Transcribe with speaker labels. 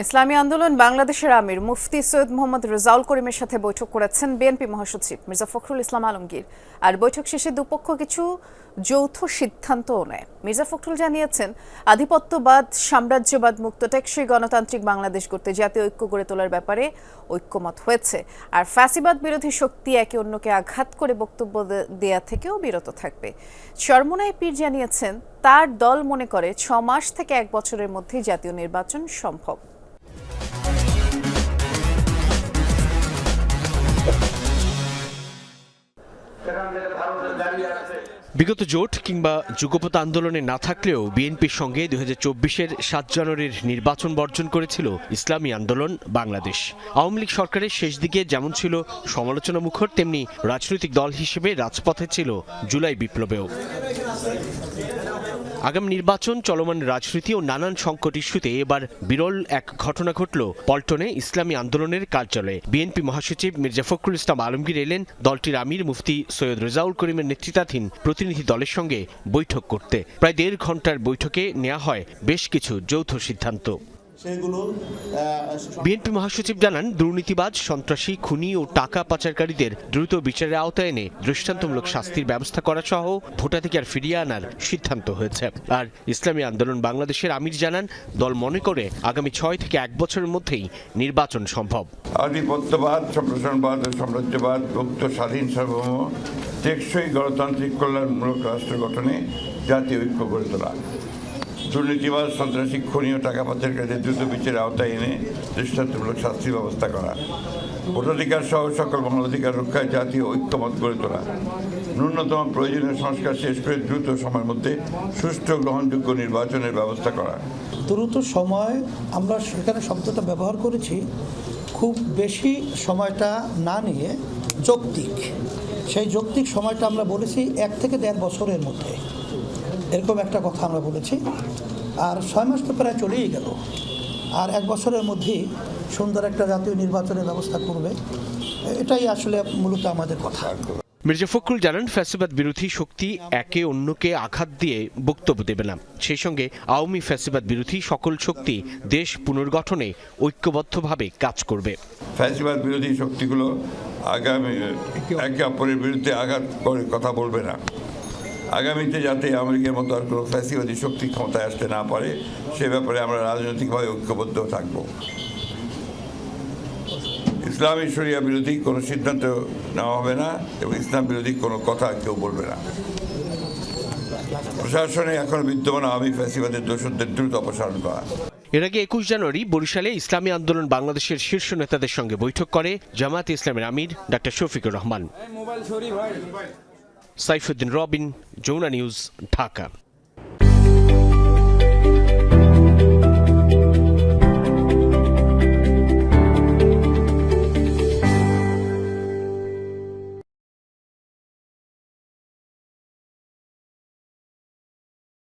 Speaker 1: ইসলামী আন্দোলন বাংলাদেশের আমির মুফতি সৈয়দ মোহাম্মদ রেজাউল করিমের সাথে বৈঠক করেছেন বিএনপি মহাসচিব মির্জা ফখরুল ইসলাম আলমগীর। আর বৈঠক শেষে দুপক্ষ কিছু যৌথ সিদ্ধান্তও নেয়। মির্জা ফখরুল জানিয়েছেন, আধিপত্যবাদ, সাম্রাজ্যবাদ মুক্ত টেকসই গণতান্ত্রিক বাংলাদেশ করতে জাতীয় ঐক্য গড়ে তোলার ব্যাপারে ঐক্যমত হয়েছে। আর ফ্যাসিবাদ বিরোধী শক্তি একে অন্যকে আঘাত করে বক্তব্য দেয়া থেকেও বিরত থাকবে। চরমোনাই পীর জানিয়েছেন, তার দল মনে করে ছ মাস থেকে এক বছরের মধ্যেই জাতীয় নির্বাচন সম্ভব।
Speaker 2: বিগত জোট কিংবা যুগপথ আন্দোলনে না থাকলেও বিএনপির সঙ্গে দুই হাজার চব্বিশের সাত জানুয়ারির নির্বাচন বর্জন করেছিল ইসলামী আন্দোলন বাংলাদেশ। আওয়ামী লীগ সরকারের শেষ দিকে যেমন ছিল সমালোচনা মুখর তেমনি রাজনৈতিক দল হিসেবে রাজপথে ছিল জুলাই বিপ্লবেও। আগামী নির্বাচন, চলমান রাজনীতি ও নানান সংকট ইস্যুতে এবার বিরল এক ঘটনা ঘটল পল্টনে ইসলামী আন্দোলনের কার্যালয়ে। বিএনপি মহাসচিব মির্জা ফখরুল ইসলাম আলমগীর এলেন দলটির আমির মুফতি সৈয়দ রেজাউল করিমের নেতৃত্বাধীন প্রতিনিধি দলের সঙ্গে বৈঠক করতে। প্রায় দেড় ঘণ্টার বৈঠকে নেওয়া হয় বেশ কিছু যৌথ সিদ্ধান্ত।
Speaker 3: সেগুলো
Speaker 2: বিএনপি মহাসচিব জানান দুর্নীতিবাজ সন্ত্রাসী খুনি ও টাকা পাচারকারীদের দ্রুত বিচারের আওতায় এনে দৃষ্টান্তমূলক শাস্তির ব্যবস্থা করা সহ ভোটাধিকার ফিরিয়ে আনার সিদ্ধান্ত হয়েছে। আর ইসলামী আন্দোলন বাংলাদেশের আমির জানান দল মনে করে আগামী ছয় থেকে এক বছরের মধ্যেই নির্বাচন সম্ভব।
Speaker 4: আধিপত্যবাদ সম্প্রসারণবাদ সাম্রাজ্যবাদ মুক্ত স্বাধীন সার্বভৌম টেকসই গণতান্ত্রিক কল্যাণমূলক রাষ্ট্র গঠনে জাতীয় ঐক্য গড়ে তোলা। দুর্নীতিবাদ সন্ত্রাসী খুনি ও টাকা পাচারকারীদের দ্রুত বিচারের আওতায় এনে দৃষ্টান্তমূলক শাস্তির ব্যবস্থা করা। ভোটাধিকার সহ সকল মানবাধিকার রক্ষায় জাতীয় ঐক্যমত গড়ে তোলা। ন্যূনতম প্রয়োজনীয় সংস্কার শেষ করে দ্রুত সময়ের মধ্যে সুষ্ঠু গ্রহণযোগ্য নির্বাচনের ব্যবস্থা করা।
Speaker 3: দ্রুত সময় আমরা সেখানে শব্দটা ব্যবহার করেছি। খুব বেশি সময়টা না নিয়ে যৌক্তিক। সেই যৌক্তিক সময়টা আমরা বলেছি এক থেকে দেড় বছরের মধ্যে। এরকম একটা কথা আমরা বলেছি। আর ছয় মাস তো প্রায় চলেই গেল। আর এক বছরের মধ্যেই সুন্দর একটা জাতীয় নির্বাচনের ব্যবস্থা করবে। এটাই আসলে মূলত আমাদের কথা।
Speaker 2: মির্জা ফখরুল জানান ফ্যাসিবাদ বিরোধী শক্তি একে অন্যকে আঘাত দিয়ে বক্তব্য দেবে না। সেই সঙ্গে আওয়ামী ফ্যাসিবাদ বিরোধী সকল শক্তি দেশ পুনর্গঠনে ঐক্যবদ্ধভাবে কাজ করবে।
Speaker 4: ফ্যাসিবাদ বিরোধী শক্তিগুলো আগামী একে অপরের বিরুদ্ধে আঘাত করে কথা বলবে না। আগামীতে যাতে আমেরিকার মতো আর কোনো ফ্যাসিবাদী শক্তি ক্ষমতায় আসতে না পারে, সে ব্যাপারে আমরা রাজনৈতিকভাবে ঐক্যবদ্ধ থাকব। ইসলামী শরিয়া বিরোধী কোনো সিদ্ধান্ত নেওয়া হবে না এবং ইসলাম বিরোধী কোনো কথা কেউ বলবে না। প্রশাসনে এখন বিদ্যমান আওয়ামী ফ্যাসিবাদের দোষদের দ্রুত অপসারণ করা।
Speaker 2: এর আগে একুশ জানুয়ারি বরিশালে ইসলামী আন্দোলন বাংলাদেশের শীর্ষ নেতাদের সঙ্গে বৈঠক করে জামায়াত ইসলামের আমির ডাক্তার শফিকুর রহমান। সাইফুদ্দিন রবিন যমুনা নিউজ ঢাকা